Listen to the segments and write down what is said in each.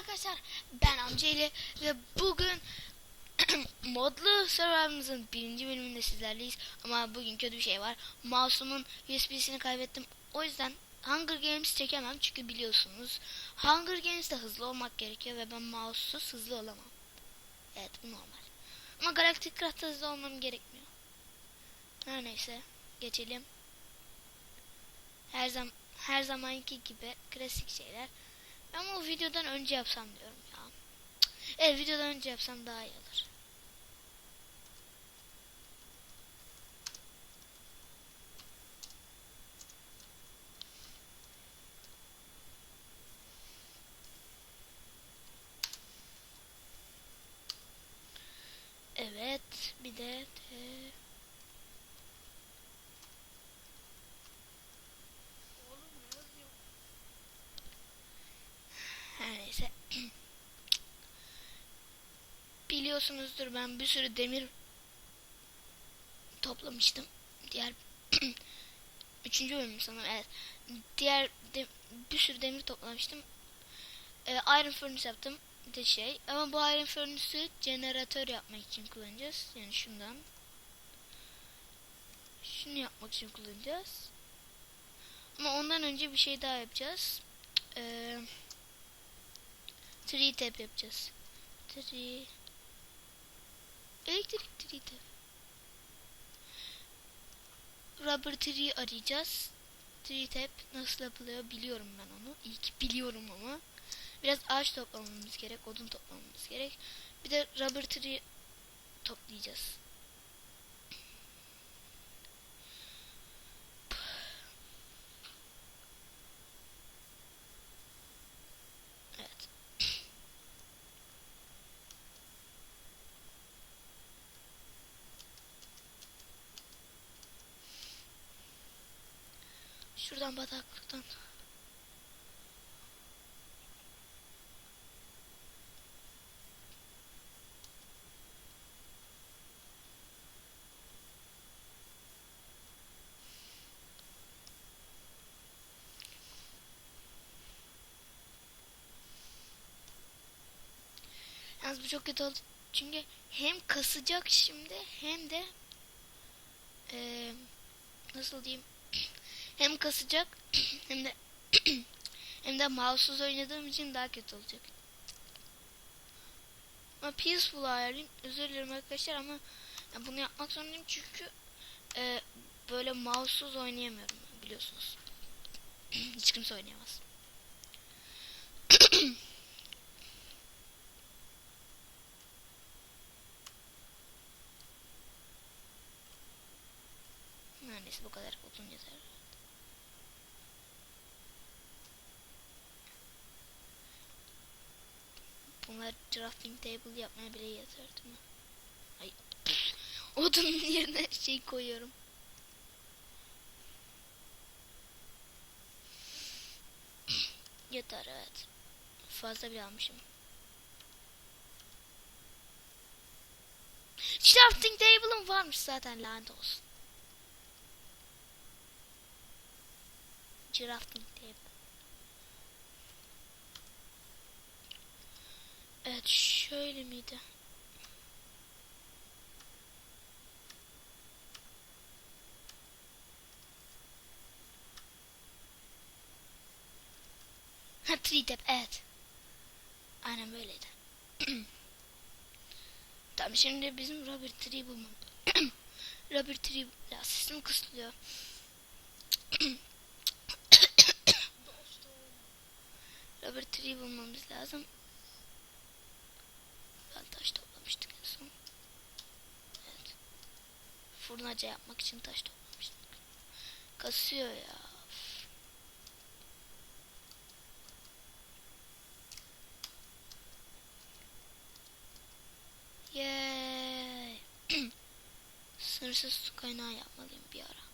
arkadaşlar. Ben Amcaylı ve bugün modlu serverımızın birinci bölümünde sizlerleyiz. Ama bugün kötü bir şey var. Mouse'umun USB'sini kaybettim. O yüzden Hunger Games çekemem çünkü biliyorsunuz. Hunger Games'te hızlı olmak gerekiyor ve ben mouse'suz hızlı olamam. Evet bu normal. Ama Galactic Craft'ta hızlı olmam gerekmiyor. Her neyse geçelim. Her zaman her zamanki gibi klasik şeyler ama o videodan önce yapsam diyorum ya. Evet videodan önce yapsam daha iyi olur. Evet bir de, de... Her neyse. Biliyorsunuzdur ben bir sürü demir toplamıştım. Diğer üçüncü bölüm sanırım evet. Diğer de, bir sürü demir toplamıştım. Ee, iron furnace yaptım. De şey. Ama bu iron furnace'ı jeneratör yapmak için kullanacağız. Yani şundan. Şunu yapmak için kullanacağız. Ama ondan önce bir şey daha yapacağız. Eee Tree tap yapacağız. Tree. Elektrik tree tap. Rubber tree arayacağız. Tree tap nasıl yapılıyor biliyorum ben onu. İyi ki biliyorum ama. Biraz ağaç toplamamız gerek, odun toplamamız gerek. Bir de rubber tree toplayacağız. Evet. Şuradan bataklıktan. Yalnız bu çok kötü oldu. Çünkü hem kasacak şimdi hem de eee nasıl diyeyim hem kasacak hem de hem de mouse'suz oynadığım için daha kötü olacak. Ama peaceful ayarlayayım. Özür dilerim arkadaşlar ama ya bunu yapmak zorundayım çünkü e, böyle mouse'suz oynayamıyorum biliyorsunuz. Hiç kimse oynayamaz. Neredeyse bu kadar uzun yeter. Drafting table yapmaya bile mi? Ay. Odunun yerine şey koyuyorum. Yeter evet. Fazla bile almışım. Drafting table'ım varmış zaten lanet olsun. Drafting table. Evet şöyle miydi? Ha tree tap evet. Aynen böyleydi. tamam şimdi bizim Robert Tree bulmam. Robert Tree ya sesim kısılıyor. Robert Tree bulmamız lazım. Ben taş toplamıştık en son. Evet. Fırnaca yapmak için taş toplamıştık. Kasıyor ya. Yay. Sınırsız su kaynağı yapmalıyım bir ara.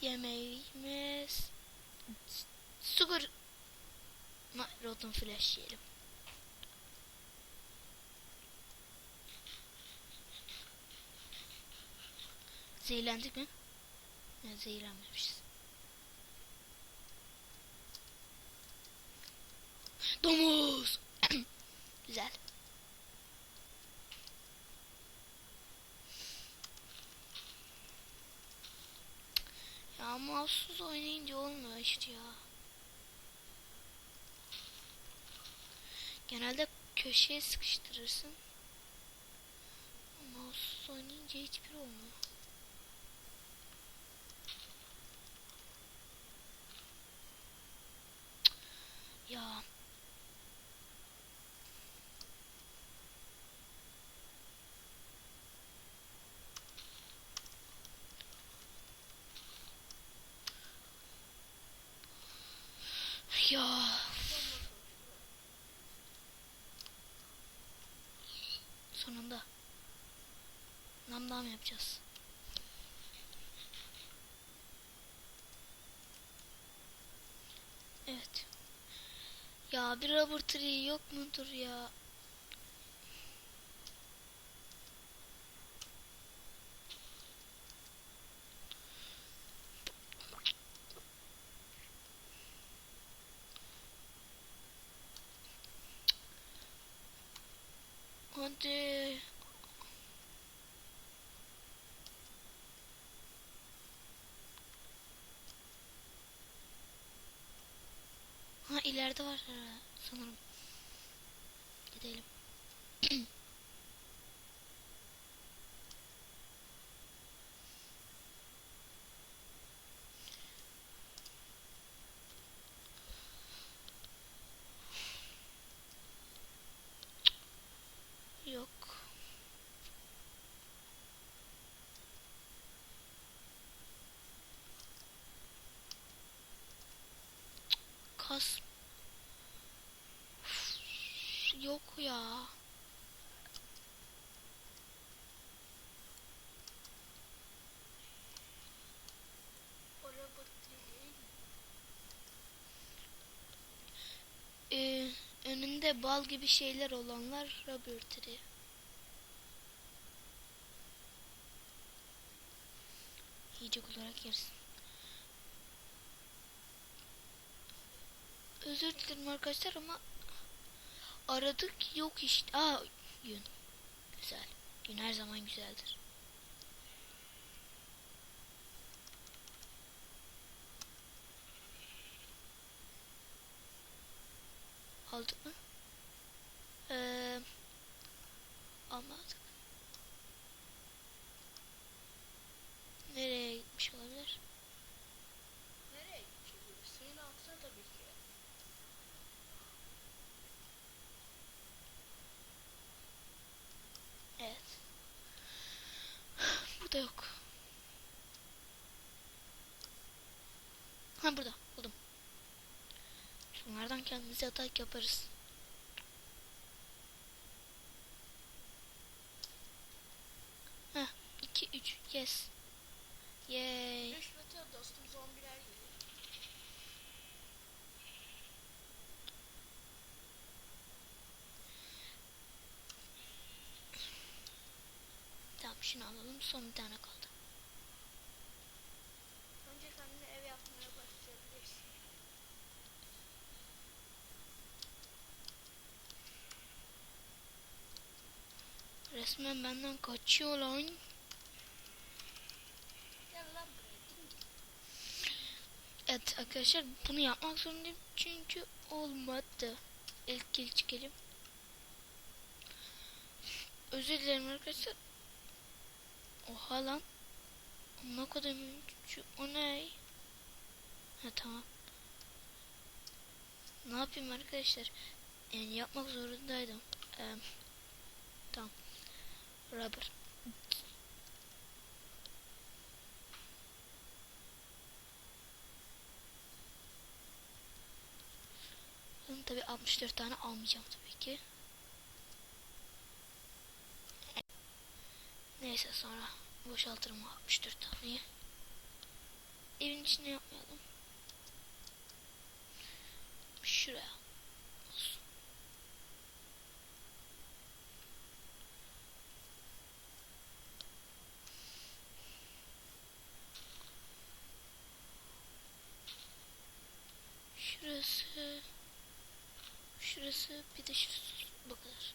Yemeğimiz sugar rotten flash yiyelim. Zehirlendik mi? Ne zehirlenmemişiz. Domuz. Güzel. Ya mouse'suz oynayınca olmuyor işte ya. Genelde köşeye sıkıştırırsın. Mouse'suz oynayınca hiçbir olmuyor. Ya Ya. Sonunda. Namdam yapacağız. Evet. Ya bir rubber tree yok mudur ya? Ha ileride var herhalde sanırım. Gidelim. Yok. Kas. Ya. Ee, önünde bal gibi şeyler olanlar rubber tree. Yiyecek olarak yersin. Özür dilerim arkadaşlar ama aradık yok işte. Aa yün. Güzel. Gün her zaman güzeldir. Burada yok. Ha burada. Buldum. Şunlardan kendimize atak yaparız. Heh. 2 3 yes. Yay. Rüşvete dostum zombiler geliyor. Şunu alalım. Son bir tane kaldı. Önce kendine ev yapmaya başlayabilirsin. Resmen benden kaçıyor lan. Evet arkadaşlar bunu yapmak zorundayım çünkü olmadı. İlk kill çıkalım. Özür dilerim arkadaşlar. Oha lan. Ne kadar şu o ne? Ha tamam. Ne yapayım arkadaşlar? Yani yapmak zorundaydım. Ee, tamam. Rubber. Bunun tabi 64 tane almayacağım tabii ki. Neyse sonra boşaltırım 64 taneyi. evin içine yapmayalım. Şuraya. Şurası. Şurası bir de şurası. Bu kadar.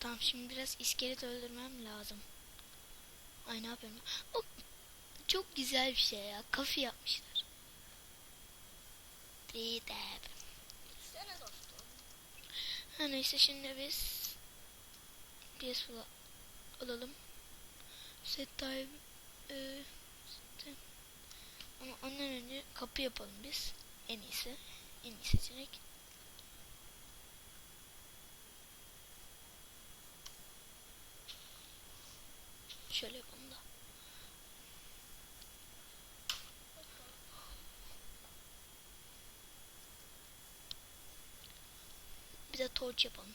Tamam şimdi biraz iskelet öldürmem lazım. Ay ne yapıyorum? O çok güzel bir şey ya. Kafe yapmışlar. Didem. İstene dostum. Ha neyse şimdi biz PS alalım. Set time e, set- ama ondan önce kapı yapalım biz. En iyisi. En iyi seçenek. Şöyle yapalım da. Bir de torch yapalım.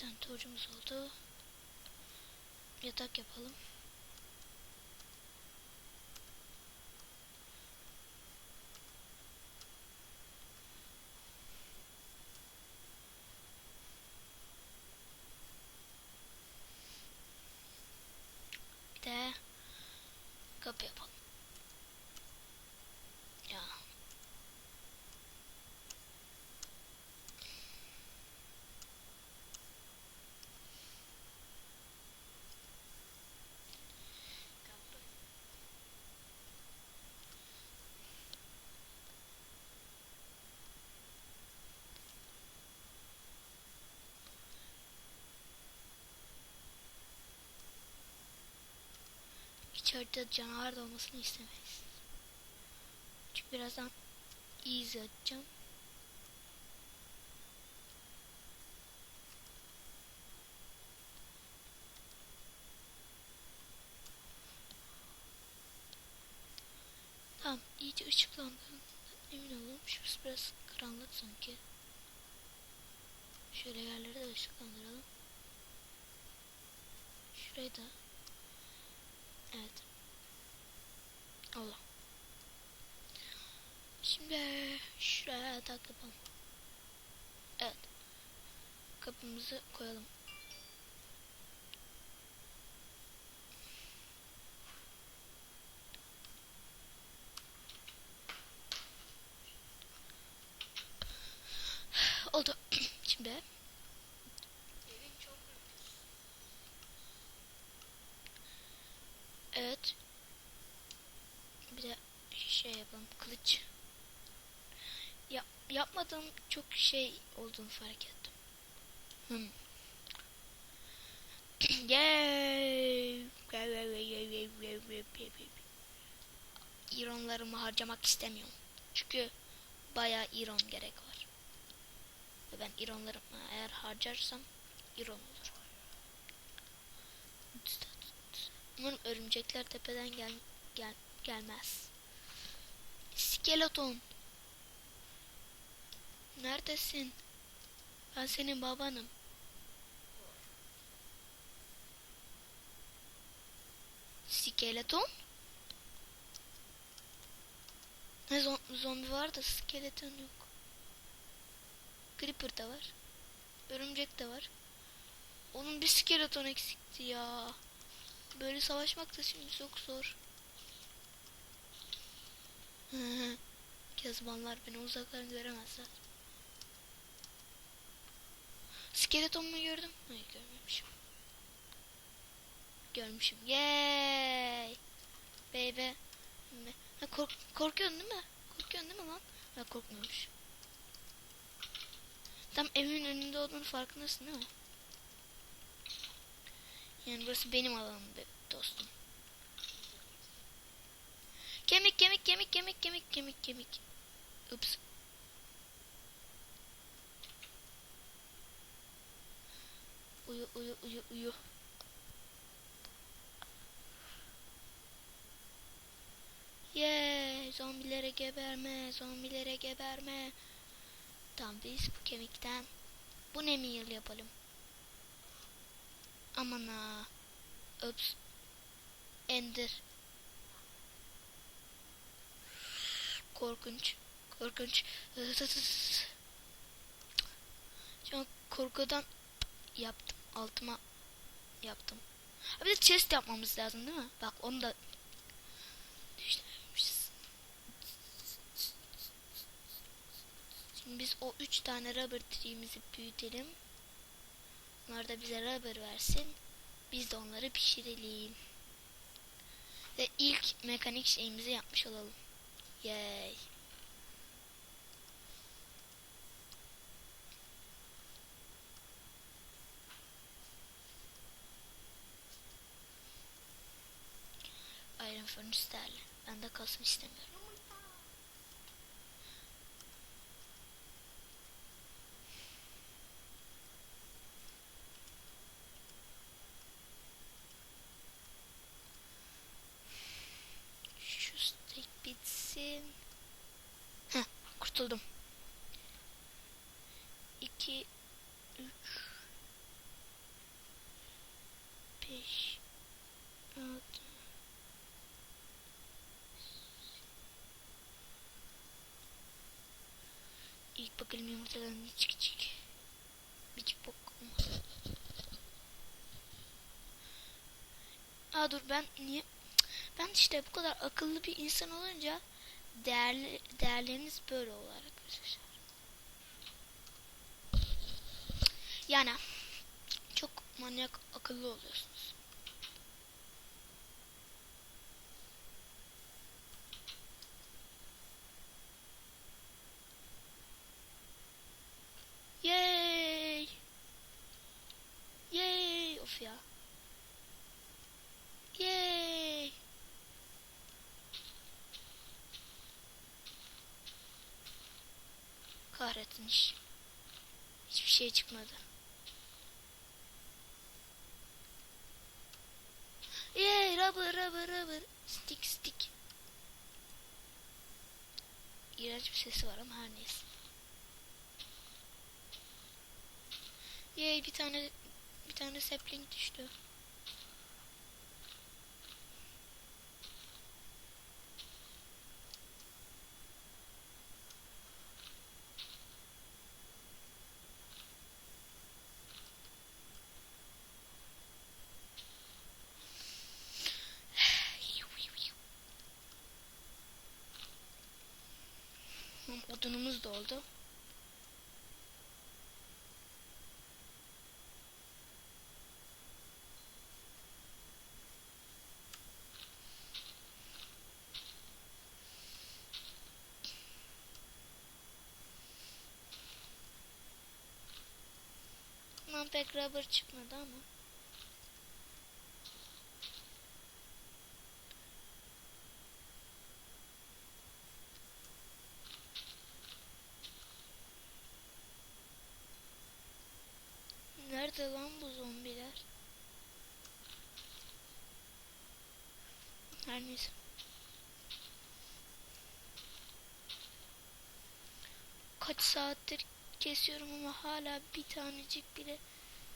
Tane torcumuz oldu. Yatak yapalım. Bir de kapı yapalım. Ya. Kapı. İçeride canavar da olmasını istemeyiz. Çünkü birazdan easy açacağım. Tamam iyice ışıklandığından emin olalım. Şurası biraz karanlık sanki. Şöyle yerleri de ışıklandıralım. Şurayı da Evet. Allah. Şimdi şuraya tak. Evet. Kapımızı koyalım. Oldu. Şimdi Evin çok büyük. Evet. Bir de şey yapalım. Kılıç. Ya, yapmadığım çok şey olduğunu fark ettim. Hmm. İronlarımı harcamak istemiyorum. Çünkü bayağı iron gerek var. Ve ben ironlarımı eğer harcarsam iron olur. Umarım örümcekler tepeden gel, gel gelmez. Skeleton. Neredesin? Ben senin babanım. Skeleton? Ne zom- zombi var da skeleton yok. Creeper da var. Örümcek de var. Onun bir skeleton eksikti ya. Böyle savaşmak da şimdi çok zor. Kezbanlar beni uzaktan göremezler. Skeleton mu gördüm? Hayır görmemişim. Görmüşüm. Yay! Baby. Ha, kork korkuyorsun değil mi? Korkuyorsun değil mi lan? Ha korkmuyormuş. Tam evimin önünde olduğunu farkındasın değil mi? Yani burası benim alanım dostum. Kemik kemik kemik kemik kemik kemik kemik. Ups. Uyu uyu uyu uyu. Ye zombilere geberme, zombilere geberme. Tamam biz bu kemikten bu ne meal yapalım. Aman ha. Öps. Ender. Korkunç. Korkunç. Şu an korkudan yaptım. Altıma yaptım. Bir de chest yapmamız lazım değil mi? Bak onu da. Şimdi biz o üç tane rubber tree'mizi büyütelim. Onlar da bize rubber versin. Biz de onları pişirelim. Ve ilk mekanik şeyimizi yapmış olalım. Yay. Iron Furnace derli. Ben de kalsın istemiyorum. Şu steak bitsin. Heh, kurtuldum. 2 3 5 6 İlk yumurtadan ne çıkacak. Bir bok. Aa dur ben niye ben işte bu kadar akıllı bir insan olunca değerli değerleriniz böyle olur arkadaşlar. Yani çok manyak akıllı oluyorsunuz. Yay! Yay! Of ya. Yay! Kahretmiş. Hiçbir şey çıkmadı. Yay! Rubber, rubber, rubber. Stick, stick. İğrenç bir sesi var ama her neyse. Yay bir tane bir tane sapling düştü. Bundan pek rubber çıkmadı ama. Nerede lan bu zombiler? Her neyse. Kaç saattir kesiyorum ama hala bir tanecik bile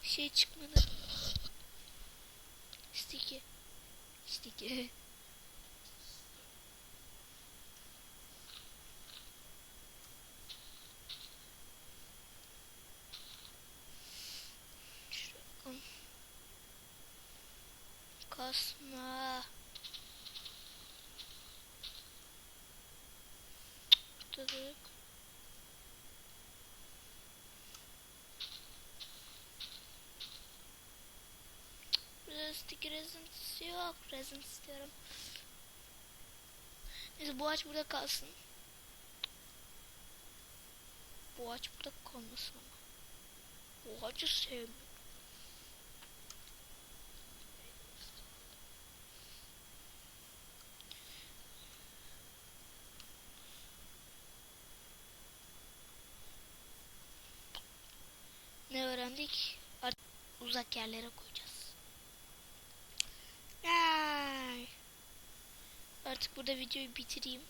şey çıkmadı. Sticky. Sticky. Şuraya bakalım. Kasma. Burada da yok. Burada sticky resin yok. Resin istiyorum. Neyse bu ağaç burada kalsın. Bu ağaç burada kalmasın ama. Bu ağacı sevmiyorum. Ne öğrendik? Artık uzak yerlere koyacağız. Yay. artık burada videoyu bitireyim.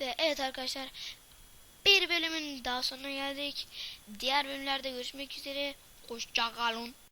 Ve evet arkadaşlar bir bölümün daha sonuna geldik. Diğer bölümlerde görüşmek üzere. Hoşçakalın.